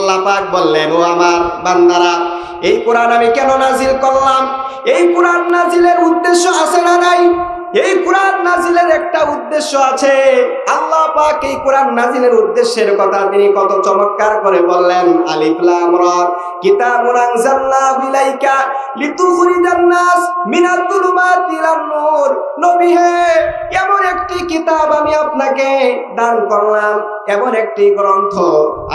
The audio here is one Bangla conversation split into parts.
আল্লাহ পাক বললেন, ও আমার বান্দারা, এই কোরআন আমি কেন নাজিল করলাম? এই কোরআন নাজিলের উদ্দেশ্য আছে না নাই? এই কোরআন নাজিলের একটা উদ্দেশ্য আছে। আল্লাহ পাক এই কোরআন নাজিলের উদ্দেশ্যের কথা তিনি কত চমৎকার করে বললেন। আলিফ লাম রা। কিতাবুন আনজালনাহু ইলাইকা লিতুখরিজান নাস মিনাল যুলুমাতি ইলান নূর। নবী হে, এমন একটি কিতাব আমি আপনাকে দান করলাম, এমন একটি গ্রন্থ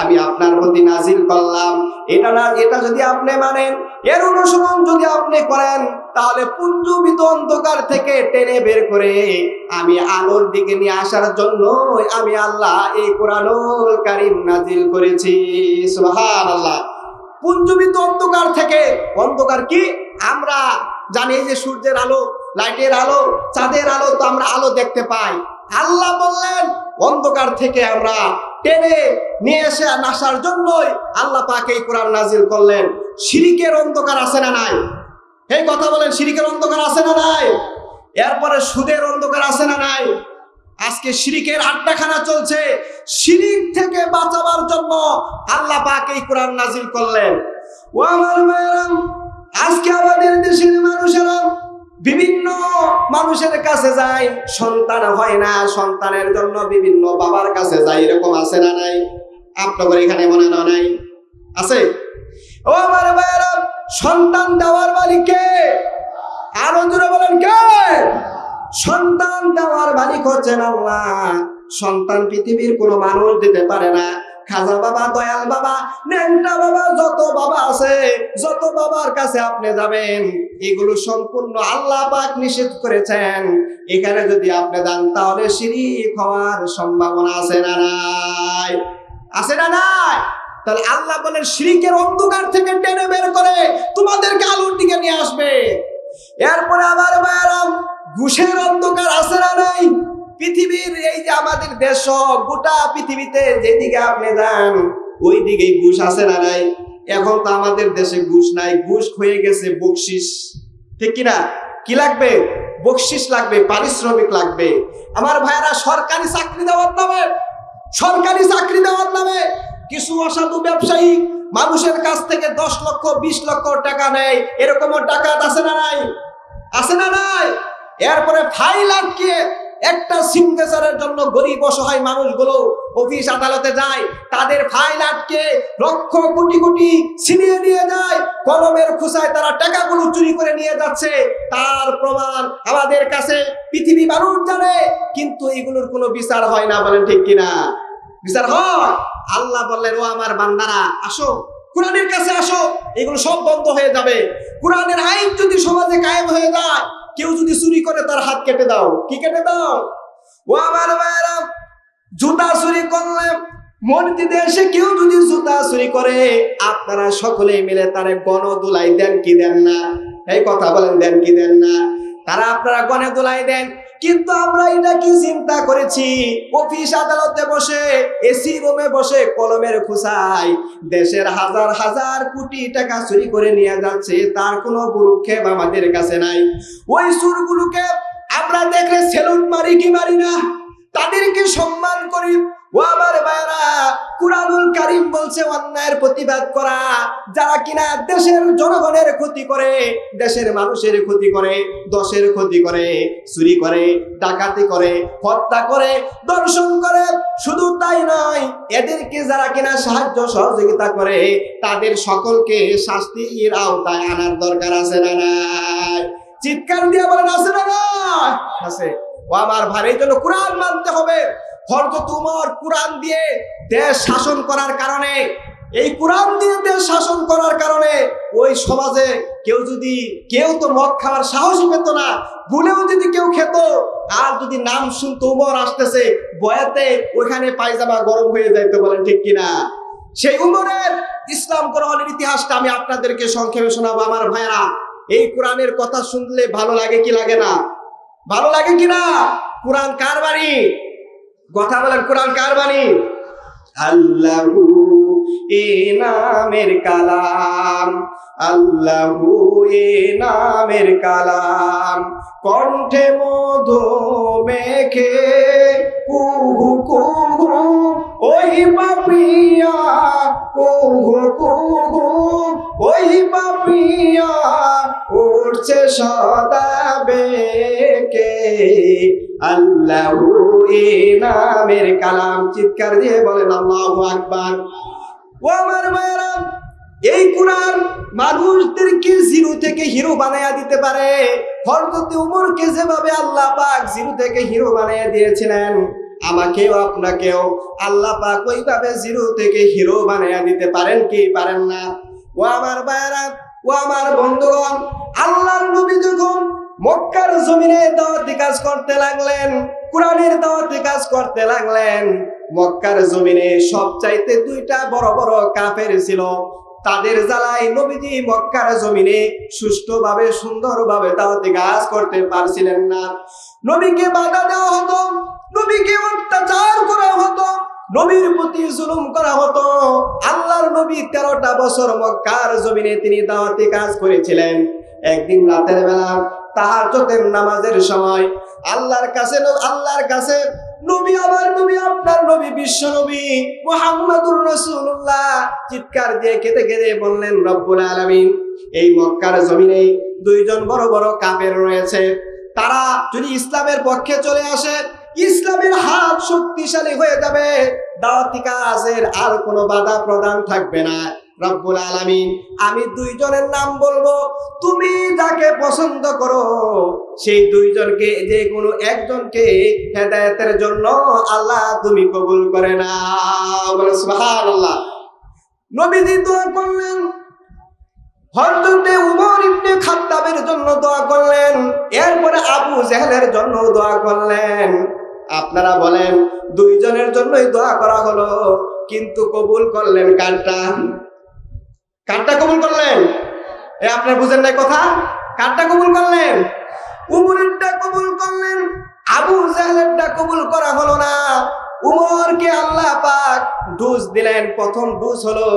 আমি আপনার প্রতি নাজিল করলাম। এটা না, এটা যদি আপনি মানেন, এর অনুসরণ যদি আপনি করেন তাহলে পুঞ্জবিত অন্ধকার থেকে টেনে বের করে আমি আলোর দিকে নিয়ে আসার জন্য আমি আল্লাহ এই কোরআনুল কারিম নাজিল করেছি। সুবহানাল্লাহ। পুঞ্জবিত অন্ধকার থেকে, অন্ধকার কি? আমরা জানি যে সূর্যের আলো, লাইটের আলো, চাঁদের আলো তো আমরা আলো দেখতে পাই। আল্লাহ বললেন, অন্ধকার থেকে আমরা টেনে নিয়ে এসে আসার জন্যই আল্লাহ পাকে এই কোরআন নাজিল করলেন। শিরিকের অন্ধকার আছে না নাই? এই কথা বলেন, শিরিকের অন্ধকার আছে না নাই? এরপরে সুদের অন্ধকার আছে না নাই? আজকে শিরিকের আড্ডাখানা চলছে। শিরিক থেকে বাঁচাবার জন্য আল্লাহ পাক এই কোরআন নাজিল করলেন। ও আমার মায়েরা আজকে আমাদের দেশের মানুষেরা বিভিন্ন মানুষের কাছে যায়, সন্তান হয় না, সন্তানের জন্য বিভিন্ন বাবার কাছে যায়, এরকম আছে না নাই? আপনাদের এখানে মনে না নাই? আছে? ও আমার ভাইয়েরা সন্তান দেওয়ার মালিককে। আরও জোরে বলেন কে? সন্তান দেওয়ার মালিক হচ্ছেন আল্লাহ। সন্তান পৃথিবীর কোনো মানুষ দিতে পারে না। খাজা বাবা, দয়াল বাবা ন্যাংটা বাবা, যত বাবা আছে, যত বাবার কাছে আপনি যাবেন, এগুলো সম্পূর্ণ আল্লাহ পাক নিষেধ করেছেন। এখানে যদি আপনি যান, তাহলে শিরিক হওয়ার সম্ভাবনা আছে না নাই? আছে না নাই? তাহলে আল্লাহ বলেন, শিরিকের অন্ধকার থেকে টেনে বের করে তোমাদেরকে আলোর দিকে নিয়ে আসবে। এরপরে আবার মায়ারাম ঘুষের অন্ধকার আছে না নাই? পৃথিবীর এই যে আমাদের দেশ, গোটা পৃথিবীতে যেদিকে আপনি যান ওই দিকেই ঘুষ আছে না নাই? এখন তো আমাদের দেশে ঘুষ নাই, ঘুষ হয়ে গেছে বকশিস। ঠিক কিনা? কি লাগবে? বকশিস লাগবে, পারিশ্রমিক লাগবে। আমার ভাইয়েরা, সরকারি চাকরি দেওয়ার নামে, সরকারি চাকরি দেওয়ার নামে কিছু অসাধু ব্যবসায়ী মানুষের কাছ থেকে দশ লক্ষ, বিশ লক্ষ টাকা নেয়। এরকমও টাকা আছে না নাই? আছে না নাই? এরপরে ফাইল আটকে একটা সিগনেচারের জন্য গরিব অসহায় মানুষগুলো অফিস আদালতে যায়। তাদের ফাইল আটকে লক্ষ কোটি কোটি ছিনিয়ে নিয়ে যায়। কলমের খুসায় তারা টাকাগুলো চুরি করে নিয়ে যাচ্ছে। তার প্রমাণ আমাদের কাছে পৃথিবী মানুষ জানে, কিন্তু এগুলোর কোনো বিচার হয় না বলেন ঠিক কিনা? বিচার হয়। আল্লাহ বললেন, ও আমার বান্দারা, আসো, কোরআনের কাছে আসো, এগুলো সব বন্ধ হয়ে যাবে। কোরআনের আইন যদি সমাজে কায়েম হয়ে যায়, কেউ যদি চুরি করে, তার হাত কেটে দাও। কি কেটে দাও? ও আমার ভাইয়েরা, জুতা চুরি করলে মসজিদে এসে কেউ যদি জুতা চুরি করে, আপনারা সকলে মিলে তারে গণ দোলাই দেন কি দেন না? এই কথা বলেন, দেন কি দেন না? তারা আপনারা গণে দোলাই দেন। কিন্তু আমরা এটা কি চিন্তা করেছি? অফিস আদালতে বসে এসি রুমে বসে কলমের খুসাই দেশের হাজার হাজার কোটি টাকা চুরি করে নিয়ে যাচ্ছে, তার কোনো বুরুক্ষেপ আমাদের কাছে নাই। ওই সুরগুলোকে আমরা দেখলে সেলুন মারি কি মারি না? তাদেরকে সম্মান করি ও আমার ভাইরা বলছে, অন্যায়ের প্রতিবাদ করা। যারা কিনা দেশের জনগণের ক্ষতি করে, দেশের মানুষের ক্ষতি করে, দশের ক্ষতি করে, চুরি করে, ডাকাতি করে, হত্যা করে দর্শন করে, শুধু তাই নয়, এদেরকে যারা কিনা সাহায্য সহযোগিতা করে, তাদের সকলকে শাস্তির আওতায় আনার দরকার আছে না চিৎকার দিয়ে বলেন, আছে না নাই? আছে। ও আমার ভাই জন্য কোরআন মানতে হবে। হরজত উমর কোরআন দিয়ে দেশ শাসন করার কারণে, এই কোরআন দিয়ে দেশ শাসন করার কারণে ওই সমাজে কেউ যদি, কেউ তো মদ খাওয়ার সাহসই পেত না, ভুলেও যদি কেউ খেত, আর যদি নাম শুনতো, উমর আসতেছে, বয়াতে ওইখানে পায়জামা গরম হয়ে যাইতে বলেন ঠিক কিনা? সেই উমরের ইসলাম গ্রহণের ইতিহাসটা আমি আপনাদেরকে সংক্ষেপে শোনাবো, আমার ভাইরা এই কোরআনের কথা শুনলে ভালো লাগে কি লাগে না? ভালো লাগে কিনা কোরআন কার বাণী কথা বলেন কোরআন কার বাণী? আল্লাহু এ নামের কালাম। আল্লাহু এ নামের কালাম। কণ্ঠে মধু মেখে কুহু কুহু, ওই পাপিয়া কুহু কুহু, ওই পাপিয়া উঠছে সদা বেকে আল্লাহু এ নামের কালাম। চিৎকার দিয়ে বলেন, আল্লাহু আকবার। ও আমার মায়েরা এই কোরআন মানুষদেরকে জিরো থেকে হিরো বানায়া দিতে পারে? হযরত উমরকে যেভাবে আল্লাহ পাক জিরো থেকে হিরো বানায়া দিয়েছিলেন, আমাকেও, আপনাকেও আল্লাহ পাক ওইভাবে জিরো থেকে হিরো বানায়া দিতে পারেন কি পারেন না? ও আমার ভাইয়েরা, ও আমার বন্ধুগণ, আল্লাহর নবী যখন মক্কার জমিনে দাওয়াতি কাজ করতে লাগলেন, কোরআনের দাওয়াতি কাজ করতে লাগলেন মক্কার জমিনে সব চাইতে দুইটা বড় বড় কাফের ছিল। তাদের জ্বালায় নবীজি মক্কার জমিনে সুষ্ঠুভাবে, সুন্দরভাবে দাওয়াতি কাজ করতে পারছিলেন না। নবীকে বাধা দেওয়া হতো, নবীকে অত্যাচার করা হতো, নবীর প্রতি জুলুম করা হতো। আল্লাহর নবী তেরোটা বছর মক্কার জমিনে তিনি দাওয়াতি কাজ করেছিলেন। একদিন রাতের বেলা তাহাজ্জুদের নামাজের সময় আল্লাহর কাছে আল্লাহর কাছে নবী আমার নবী, আপনার নবী, বিশ্ব নবী, মুহাম্মাদুর রাসূলুল্লাহ। চিৎকার দিয়ে কেঁদে কেঁদে বললেন, রব্বুল আলামিন, এই মক্কার জমিনে দুইজন বড় বড় কাফের রয়েছে। তারা যদি ইসলামের পক্ষে চলে আসে, ইসলামের হাত শক্তিশালী হয়ে যাবে। দাওয়াতি কাজের আর কোনো বাধা প্রদান থাকবে না। রব্বুল আলামিন। আমি দুইজনের নাম বলব। তুমি যাকে পছন্দ করো, সেই দুইজনকে, যে কোনো একজনকে হেদায়েতের জন্য আল্লাহ তুমি কবুল করে না সুবহানাল্লাহ। নবীজি দোয়া করলেন। হযরতে উমর ইবনে খাত্তাবের জন্য দোয়া করলেন। এরপরে আবু জেহেলের জন্য দোয়া করলেন। আপনারা বলেন, দুইজনের জন্যই দোয়া করা হলো, কিন্তু কবুল করলেন কারটা? কারটা কবুল করলেন? এ আপনার বুঝেন নাই কথা? কারটা কবুল করলেন? উমরেরটা কবুল করলেন? আবু জাহেলেরটা কবুল করা হলো না। উমরকে আল্লাহ পাক ডুজ দিলেন। প্রথম ডুজ হলো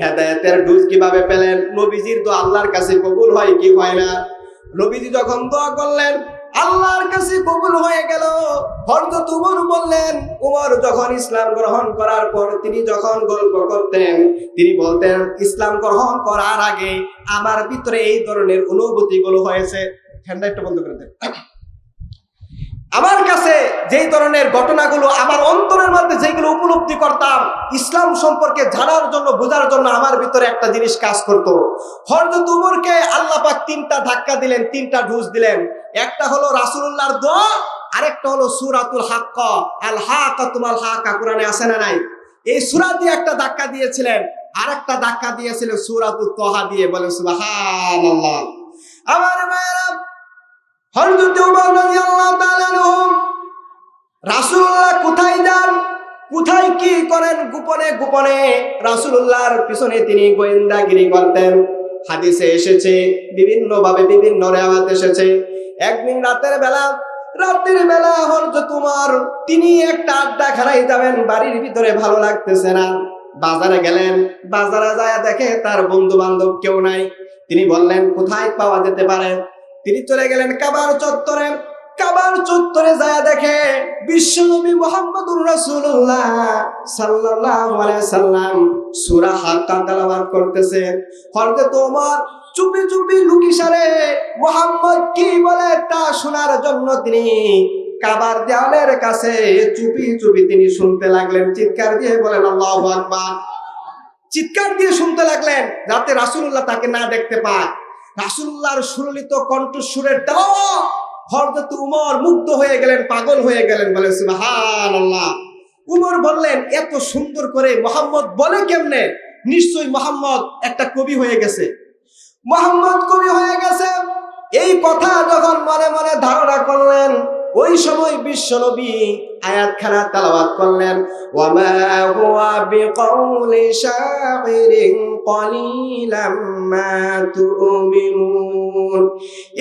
হেদায়েতের ডুজ কীভাবে পেলেন? নবীজির তো আল্লাহর কাছে কবুল হয় কি হয় না? নবীজি যখন দোয়া করলেন আল্লাহর কাছে কবুল হয়ে গেল। হযরত উমর বললেন, উমর যখন ইসলাম গ্রহণ করার পর তিনি যখন গল্প করতেন, তিনি বলতেন, ইসলাম গ্রহণ করার আগে আমার ভিতরে এই ধরনের অনুভূতিগুলো হয়েছে। ঠান্ডা বন্ধ করে দেন। আমার কাছে যেই ধরনের ঘটনাগুলো আমার অন্তরের মধ্যে যেগুলো উপলব্ধি করতাম, ইসলাম সম্পর্কে জানার জন্য, বোঝার জন্য আমার ভিতরে একটা জিনিস কাজ করতো। হরজত উমরকে আল্লাহ পাক তিনটা ধাক্কা দিলেন, তিনটা ঢুস দিলেন। একটা হলো রাসূলুল্লাহর দোয়া, আরেকটা হলো সূরাতুল হাক্কা। আল হাক্কা তুমাল হাক্কা, কোরআনে আছে না নাই? এই সূরা দিয়ে একটা ধাক্কা দিয়েছিলেন, আরেকটা ধাক্কা দিয়েছিলেন সূরাতুল তহা দিয়ে, বলে সুবহানাল্লাহ। আমার মায়েরা হযরত উমর রাদিয়াল্লাহু তাআলা রাসূলুল্লাহ কোথায় যান? কোথায় কি করেন? গোপনে গোপনে রাসূলুল্লাহর পিছনে তিনি গোয়েন্দাগিরি করতেন। হাদিসে এসেছে বিভিন্ন ভাবে বিভিন্ন রেওয়াত এসেছে। একদিন রাতের বেলা রাতের বেলা হরজ তোমার তিনি একটা আড্ডা খানায় যাবেন, বাড়ির ভিতরে ভালো লাগতেছে না। বাজারে গেলেন, বাজারে যায় দেখে তার বন্ধু বান্ধব কেউ নাই। তিনি বললেন, কোথায় পাওয়া যেতে পারে? তিনি চলে গেলেন কাবার চত্বরে। কাবার চত্বরে যায় দেখে বিশ্বনবী মোহাম্মদুর রাসূলুল্লাহ সাল্লাল্লাহু আলাইহি সাল্লাম সূরা হাক্কা তেলাওয়াত করতেছে। হযরত ওমর চুপি চুপি লুকিসারে, মোহাম্মদ, কি বলে তা শোনার জন্য তিনি কাবার দেওয়ালের কাছে চুপি চুপি তিনি শুনতে লাগলেন। চিৎকার দিয়ে বলেন, আল্লাহু আকবার। চিৎকার দিয়ে শুনতে লাগলেন, যাতে রাসূলুল্লাহ তাকে না দেখতে পায়। রাসূলুল্লাহর সুরলিত কণ্ঠস্বরের হযরত উমর মুগ্ধ হয়ে গেলেন, পাগল হয়ে গেলেন বলে সুবহানাল্লাহ। উমর বললেন, এত সুন্দর করে মোহাম্মদ বলে কেমনে? নিশ্চয়ই মোহাম্মদ একটা কবি হয়ে গেছে। মোহাম্মদ কবি হয়ে গেছে। এই কথা যখন মনে মনে ধারণা করলেন ওই সময় বিশ্বনবী আয়াতখানা তেলাওয়াত করলেন, ওয়ামা হুয়া বিকাউলি শাইরিন কলিলাম মা তুমিনুন।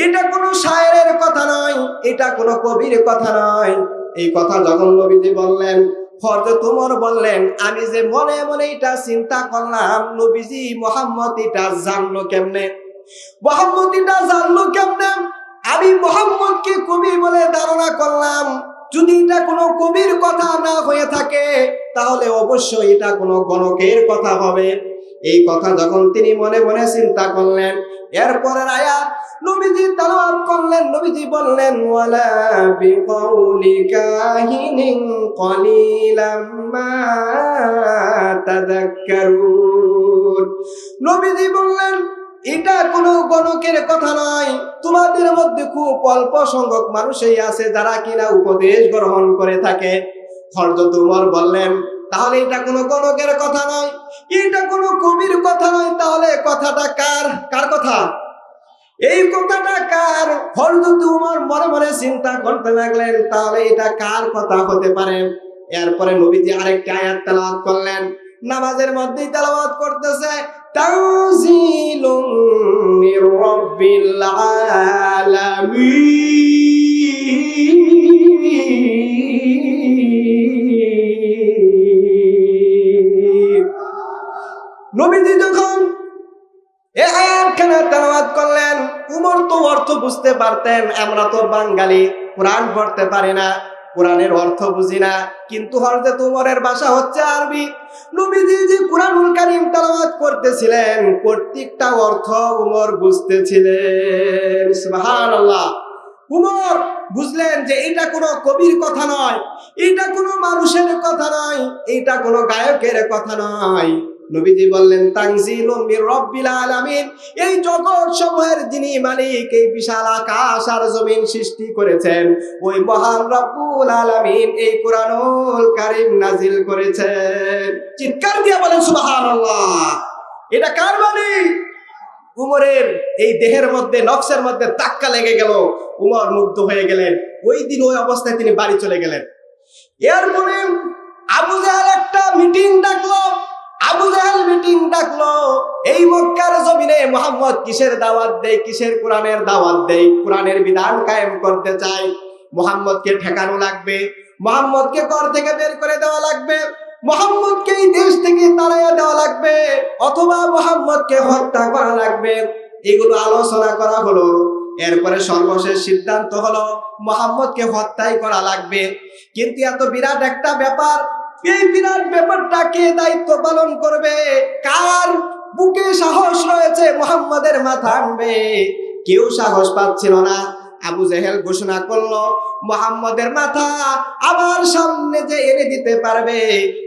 এটা কোনো শায়েরের কথা নয়, এটা কোনো কবির কথা নয়। এই কথা যখন নবীজি বললেন হযরত উমর বললেন, আমি যে মনে মনে এটা চিন্তা করলাম, নবীজি মোহাম্মদ এটা জানলো কেমনে? মোহাম্মদ এটা জানলো কেমনে? আমি মোহাম্মদকে কবি বলে ধারণা করলাম। যদি এটা কোনো কবির কথা না হয়ে থাকে, তাহলে অবশ্যই এটা কোনো গণকের কথা হবে। এই কথা যখন তিনি মনে মনে চিন্তা করলেন এরপরের আয়াত নবীজি তালাওয়াত করলেন, নবীজি বললেন, ওয়ালা বিকাউলি কাহিনিন কলিলাম মা তাযাক্কারুন নবীজি বললেন এটা কোনো গণকের কথা নয়। তোমাদের মধ্যে খুব অল্প সংখ্যক মানুষই আছে যারা কিনা উপদেশ গ্রহণ করে থাকে। হরজত উমর বললেন, তাহলে এটা কোনো গণকের কথা নয়। এটা কোনো কবির কথা নয়, তাহলে কথাটা কার? কার কথা? এই কথাটা কার? হরজত উমর মনে মনে চিন্তা করতে লাগলেন, তাহলে এটা কার কথা হতে পারে? এরপরে নবীজি আরেকটা আয়াত তেলাওয়াত করলেন। নামাজের মধ্যেই তেলাওয়াত করতেছে তানজিলুম মির রাব্বিল আলামিন। নবীজি যখন এ আয়াতখানা তেলাওয়াত করলেন, উমর তো অর্থ বুঝতে পারতেন, আমরা তো বাঙালি, কোরআন পড়তে পারি না। কোরআনের অর্থ বুঝি না, কিন্তু হযরত উমরের ভাষা হচ্ছে আরবি। নবীজি যে কোরআনুল কারীম তেলাওয়াত করতেছিলেন, প্রত্যেকটা অর্থ উমর বুঝতেছিলেন, সুবহানাল্লাহ। উমর বুঝলেন যে এটা কোনো কবির কথা নয়, এটা কোনো মানুষের কথা নয়, এটা কোনো গায়কের কথা নয়। নবীজি বললেন মির রব্বিল আলামিন। এই জগৎ সমূহের যিনি মালিক, এই বিশাল আকাশ আর জমিন সৃষ্টি করেছেন, ওই মহান রব্বুল আলামিন এই কোরআনুল কারীম নাজিল করেছেন। চিৎকার দিয়ে বলেন, সুবহানাল্লাহ! এটা কার বাণী উমরের এই দেহের মধ্যে নকশের মধ্যে তাক্কা লেগে গেল, উমর মুগ্ধ হয়ে গেলেন। ওই দিন ওই অবস্থায় তিনি বাড়ি চলে গেলেন। এরপরে আবু জাহাল একটা এই মক্কার জমিনে মোহাম্মদ কিসের দাওয়াত দেয়, কিসের কোরআনের দাওয়াত দেয়? কোরআনের বিধান কায়েম করতে চায়। মোহাম্মদকে ঠেকানো লাগবে, মোহাম্মদকে ঘর থেকে বের করে দেওয়া লাগবে, মোহাম্মদকে এই দেশ থেকে তাড়াইয়া দেওয়া লাগবে, অথবা মোহাম্মদকে হত্যা করা লাগবে। এগুলো আলোচনা করা হলো। এরপরে সর্বশেষ সিদ্ধান্ত হলো, মোহাম্মদকে হত্যাই করা লাগবে। কিন্তু এত বিরাট একটা ব্যাপার, এই বিরাট ব্যাপারটা কে দায়িত্ব পালন করবে কার? বুকে সাহস রয়েছে মোহাম্মদের মাথা আনবে। কেউ সাহস পাচ্ছিল না। আবু জেহেল ঘোষণা করল, মোহাম্মদের মাথা আমার সামনে যে এনে দিতে পারবে,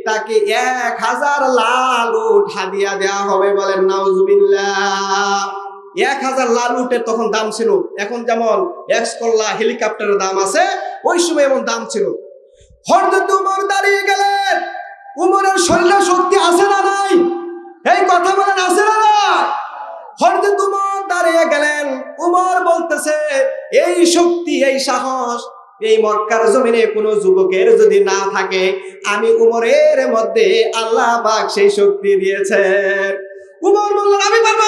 তাকে এক হাজার লাল উঠ হাদিয়া দেওয়া হবে বলেন, নাউজুবিল্লাহ। এক হাজার লাল উটের তখন দাম ছিল, এখন যেমন এক্স কল্লা হেলিকপ্টারের দাম আছে, ওই সময় এমন দাম ছিল। হরদত উমর দাঁড়িয়ে গেলেন। উমরের শরীরে শক্তি আছে না নাই? এই কথা বলেন আছে না উমর দাঁড়িয়ে গেলেন। উমর বলতেছে, এই শক্তি, এই সাহস, এই মক্কার জমিনে কোনো যুবকের যদি না থাকে, আমি উমরের মধ্যে আল্লাহ পাক সেই শক্তি দিয়েছেন। উমর বললেন, আমি পারব।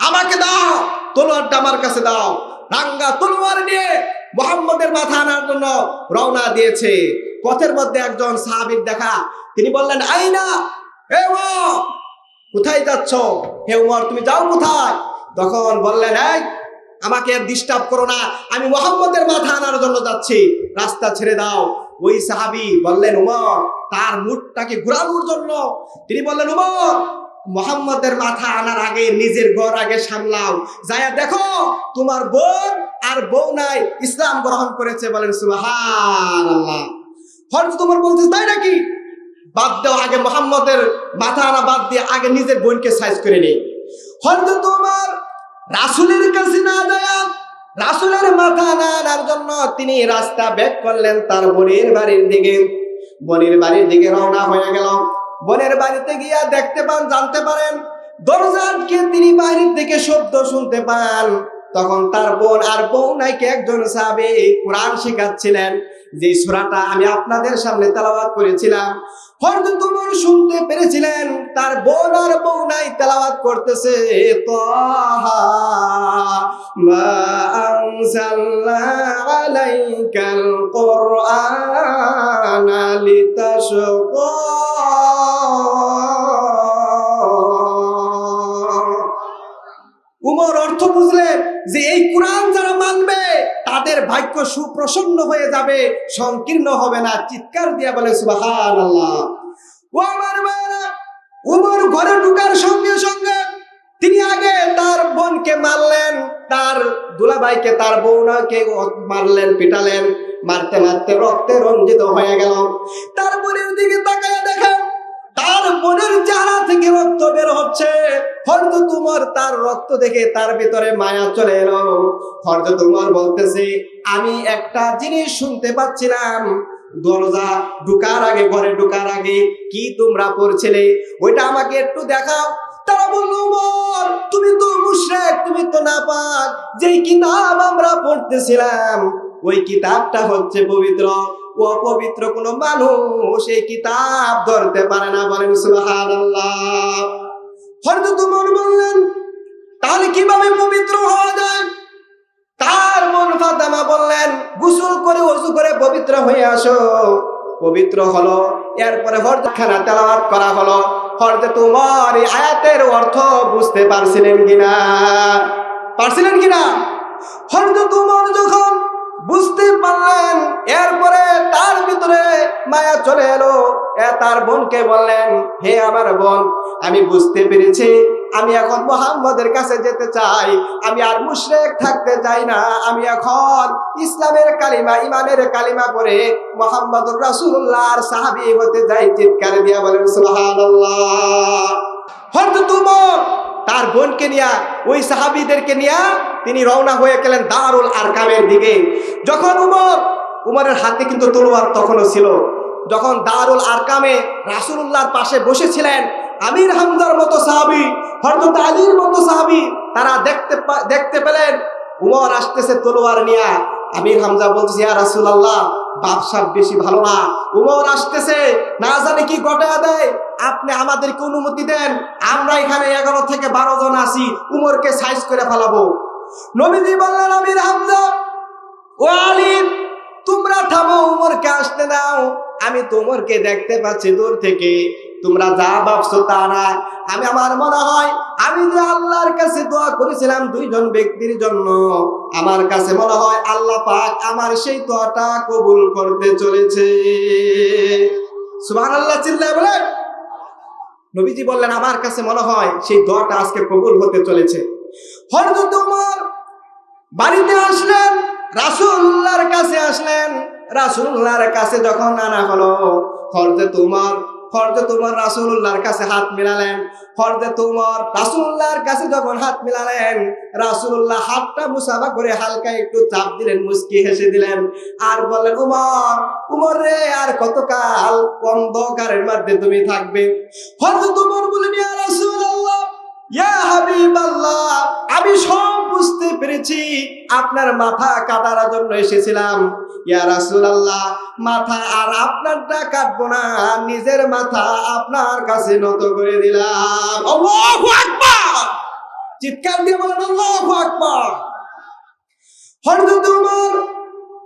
আমাকে দাও, তলোয়ারটা আমার কাছে দাও। রাঙ্গা তলোয়ার নিয়ে মোহাম্মদের মাথা আনার জন্য রওনা দিয়েছে। পথের মধ্যে একজন সাহাবীর দেখা, তিনি বললেন, আইনা হে উমর, কোথায় যাচ্ছ? হে উমর, তুমি যাও কোথায়? তখন বললেন, এই, আমাকে ডিস্টার্ব করো না। আমি মোহাম্মদের মাথা আনার জন্য যাচ্ছি। রাস্তা ছেড়ে দাও। ওই সাহাবি বললেন, উমর, তার মুখটাকে ঘুরানোর জন্য। তিনি বললেন, উমর, মোহাম্মদের মাথা আনার আগে নিজের ঘর আগে সামলাও। যায়া দেখো, তোমার বোন আর বউ নাই, ইসলাম গ্রহণ করেছে। বলেন সুবাহান আল্লাহ তোমার বলতে তাই নাকি? বাদ দেও আগে মোহাম্মদের মাথা আনা বাদ দিয়ে আগে নিজের বোনকে সাইজ করে নেই। হয়তো তোমার রাসুলের কাছে না যায়, রাসুলের মাথা না আনার জন্য তিনি রাস্তা ব্যাক করলেন তার বোনের বাড়ির দিকে। বোনের বাড়ির দিকে রওনা হয়ে গেল। বোনের বাড়িতে গিয়া দেখতে পান, জানতে পারেন দরজা তিনি বাহির থেকে শব্দ শুনতে পান। তখন তার বোন আর বউ নাইকে একজন সাহাবে কোরআন শেখাচ্ছিলেন। যে সূরাটা আমি আপনাদের সামনে তেলাওয়াত করেছিলাম হযরত উমর শুনতে পেরেছিলেন, তার বোন আর বউ নাই তেলাওয়াত করতেছে উমর অর্থ বুঝলেন যে এই কোরআন তাদের ভাগ্য সুপ্রসন্ন হয়ে যাবে, সংকীর্ণ হবে না। চিৎকার দিয়া বলে সুবাহান আল্লাহ ও আমার ভাইয়েরা উমর ঘরে ঢুকার সঙ্গে সঙ্গে তিনি আগে তার বোনকে মারলেন, তার দুলাভাইকে, তার বউনাকে মারলেন, পিটালেন, মারতে মারতে রক্তে রঞ্জিত হয়ে গেল। তার বোনের দিকে তাকায় দেখেন তার বোনের চেহারা থেকে রক্ত বের হচ্ছে। হয়তো তোমার তার রক্ত দেখে তার ভিতরে মায়া চলে এলো। হয়তো তোমার বলতেছে, আমি একটা জিনিস শুনতে পাচ্ছিলাম। দরজা ঢুকার আগে, ঘরে ঢুকার আগে কি তোমরা পড়ছিলে? ওইটা আমাকে একটু দেখাও। তারা বলল তুমি তো মুশরিক, তুমি তো না নাপাক। যেই কিতাব আমরা পড়তেছিলাম, ওই কিতাবটা হচ্ছে পবিত্র ও পবিত্র কোনো মানুষ এই কিতাব ধরতে পারে না, বলেন সুবহানাল্লাহ। হযরত উমর বললেন, তাহলে কীভাবে পবিত্র হওয়া যায়? তার মন ফাতেমা বললেন, গোসল করে ওযু করে পবিত্র হয়ে আসো। পবিত্র হলো, এরপরে হরখানা তেলাওয়াত করা হলো। হরতে তোমার এই আয়াতের অর্থ বুঝতে পারছিলেন কিনা? পারছিলেন কিনা? হরতে তোমার যখন বুঝতে পারলেন, এরপরে তার ভিতরে মায়া চলে এলো। তার বোনকে বললেন, হে আমার বোন, আমি বুঝতে পেরেছি, আমি এখন মোহাম্মদের কাছে যেতে চাই। আমি আর মুশরেক থাকতে চাই না। আমি এখন ইসলামের কালিমা ইমানের কালিমা পরে মোহাম্মদুর রাসূলুল্লাহর সাহাবী হতে যাই। চিৎকার দিয়া বলেন, সুবহানাল্লাহ। হয়তো তুমর তার বোনকে নিয়া, ওই সাহাবীদেরকে নিয়া তিনি রওনা হয়ে গেলেন দারুল আরকামের দিকে। যখন উমর, উমরের হাতে কিন্তু তলোয়ার তখনও ছিল। যখন দারুল আরকামে রাসূলুল্লাহর পাশে বসেছিলেন, আমির হামদার মতো সাহাবি, হযরত আলীর মতো সাহাবি, তারা দেখতে দেখতে পেলেন, উমর আসতেছে তলোয়ার নিয়া। আমির হামজা বলছে ইয়া রাসূলুল্লাহ, বাদশাহ বেশি ভালো না। উমর আসতেছে, না জানে কি ঘটা দেয় আপনি আমাদেরকে অনুমতি দেন, আমরা এখানে এগারো থেকে বারো জন আসি উমরকে সাইজ করে ফেলাবো। নবীজি বললেন, আমির হামজা ও আলী তোমরা থামো, উমরকে আসতে দাও। আমি তোমারকে দেখতে পাচ্ছি দূর থেকে। তোমরা যা ভাবছ তা না আমি আমার মনে হয়, আমি যে আল্লাহর কাছে দোয়া করেছিলাম দুইজন ব্যক্তির জন্য, আমার কাছে মনে হয় আল্লাহ পাক আমার সেই দোয়াটা কবুল করতে চলেছে। সুবহানাল্লাহ চিল্লায় বলে, নবীজি বললেন, আমার কাছে মনে হয় সেই দোয়াটা আজকে কবুল হতে চলেছে। হযরত ওমর বাড়িতে আসলেন রাসূলুল্লাহর কাছে আসলেন। রাসূলুল্লাহর কাছে যখন আনা হলো হযরত তোমার হরজে তোমার রাসূলুল্লাহর কাছে হাত মিলালেন। হরজে তোমার রাসূলুল্লাহর কাছে যখন হাত মিলালেন, রাসূলুল্লাহ হাতটা মুসাফা করে হালকা একটু চাপ দিলেন মুস্কি হেসে দিলেন। আর বললেন, উমর উমর রে, আর কতকাল অন্ধকারের মধ্যে তুমি থাকবে? হযরত তোমার বলেন হাবিবাল্লাহ আমি সব বুঝতে পেরেছি। আপনার মাথা কাটার জন্য এসেছিলাম। ইয়া রাসূলুল্লাহ, মাথা আর আপনারটা কাটবো না, নিজের মাথা আপনার কাছে নত করে দিলাম। চিৎকার দিয়ে বলেন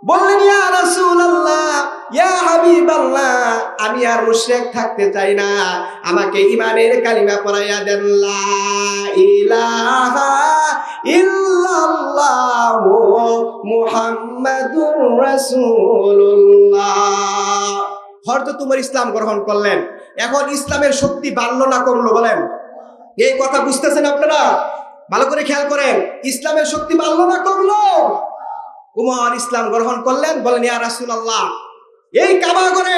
বললেন, ইয়া রাসূলুল্লাহ, ইয়া হাবিবাল্লাহ, আমি আর মুশরিক থাকতে চাই না। আমাকে ইমানের কালিমা পড়াইয়া দেন, লা ইলাহা ইল্লাল্লাহু মুহাম্মাদুর রাসূলুল্লাহ। হয়তো তোমার ইসলাম গ্রহণ করলেন। এখন ইসলামের শক্তি বাড়লো না কমলো বলেন। এই কথা বুঝতেছেন আপনারা? ভালো করে খেয়াল করেন, ইসলামের শক্তি বাড়লো না কমলো? উমর ইসলাম গ্রহণ করলেন, বলেন, ইয়া রাসূলুল্লাহ, এই কাবা করে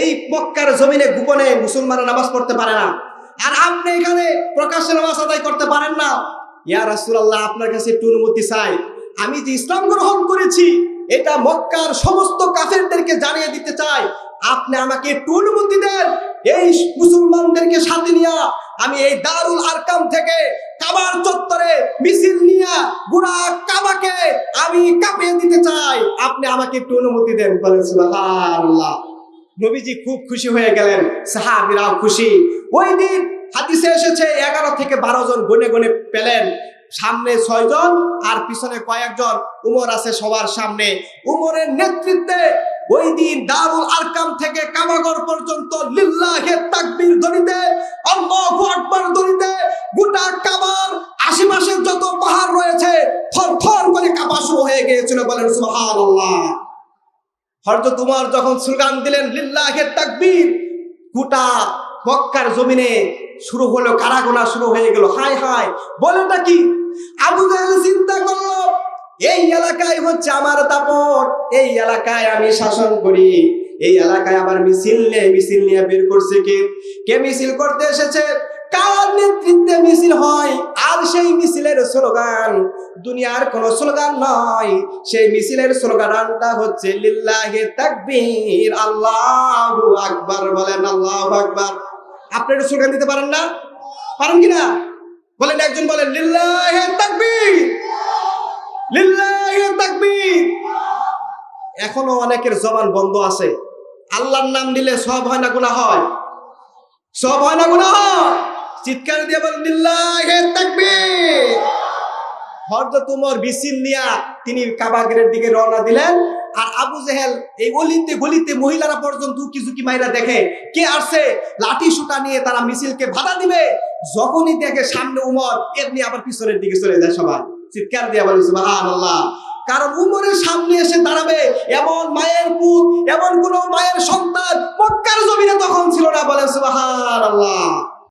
এই মক্কার জমিনে গোপনে মুসলমানরা নামাজ পড়তে পারে না। আর আপনি এখানে প্রকাশ্যে নামাজ আদায় করতে পারেন না। ইয়া রাসূলুল্লাহ, আপনার কাছে একটু অনুমতি চাই। আমি যে ইসলাম গ্রহণ করেছি, এটা মক্কার সমস্ত কাফেরদেরকে জানিয়ে দিতে চাই। আপনি আমাকে একটু অনুমতি দেন, এই মুসলমানদেরকে সাথে নিয়ে আমি এই দারুল আরকাম থেকে কাবার চত্বরে মিছিল নিয়ে গুড়া কাবাকে আমি কাঁপিয়ে দিতে চাই। আপনি আমাকে একটু অনুমতি দেন, বলেন নবীজি খুব খুশি হয়ে গেলেন, সাহাবিরাও খুশি। ওই দিন হাদিসে এসেছে, এগারো থেকে বারো জন গনে গনে পেলেন। সামনে ছয় জন আর পিছনে কয়েকজন। উমর আছে সবার সামনে। উমরের নেতৃত্বে ওই দিন দারুল আরকাম থেকে কামাগর পর্যন্ত লিল্লাহে তাকবীর ধ্বনিতে, আল্লাহু আকবার ধ্বনিতে গোটা কাবার আশেপাশের যত পাহাড় রয়েছে, থর থর করে কাঁপা শুরু হয়ে গিয়েছিল বলেন সুবহানাল্লাহ। হযরত উমর যখন স্লোগান দিলেন লিল্লাহে তাকবীর, গোটা মক্কার জমিনে শুরু হলো কারাগোনা শুরু হয়ে গেল। হায় হাই বলেটা কি? আবু জাহেল চিন্তা করল এই এলাকায় হচ্ছে আমার দাপট। এই এলাকায় আমি শাসন করি। এই এলাকায় আমার মিছিল নিয়ে মিছিল নিয়ে বের করছে কে? কে মিছিল করতে এসেছে? কার নেতৃত্বে মিছিল হয়? আর সেই মিছিলের স্লোগান, দুনিয়ার কোন স্লোগান নয়। সেই মিছিলের স্লোগানটা হচ্ছে, লিল্লাহে তাকবীর, আল্লাহু আকবার। বলেন, আল্লাহু আকবার। আপনি একটু স্লোগান দিতে পারেন না? পারেন কি না? বলেন, একজন বলেন লিল্লাহে তাকবীর লিল্লাহে তাকবীর। এখনও অনেকের জবান বন্ধ আছে। আল্লাহর নাম দিলে সব হয় না গুনাহ? হয় সব হয় না গুনাহ? হয় চিৎকার দিয়ে বলেন হযরত উমর নিয়া তিনি কাবাগের দিকে রওনা দিলেন। আর আবু জেহেল এই গলিতে গলিতে মহিলারা পর্যন্ত উকি ঝুঁকি মাইরা দেখে, কে আসছে? লাঠি সুটা নিয়ে তারা মিছিলকে বাধা দিবে। যখনই দেখে সামনে উমর, এমনি আবার পিছনের দিকে চলে যায় সবাই। চিৎকার দিয়ে বলে, সুবহানাল্লাহ। কারণ উমরের সামনে এসে দাঁড়াবে এমন মায়ের পুত, এমন কোন মায়ের সন্তান মক্কার জমিনে তখন ছিল না বলে, সুবহানাল্লাহ।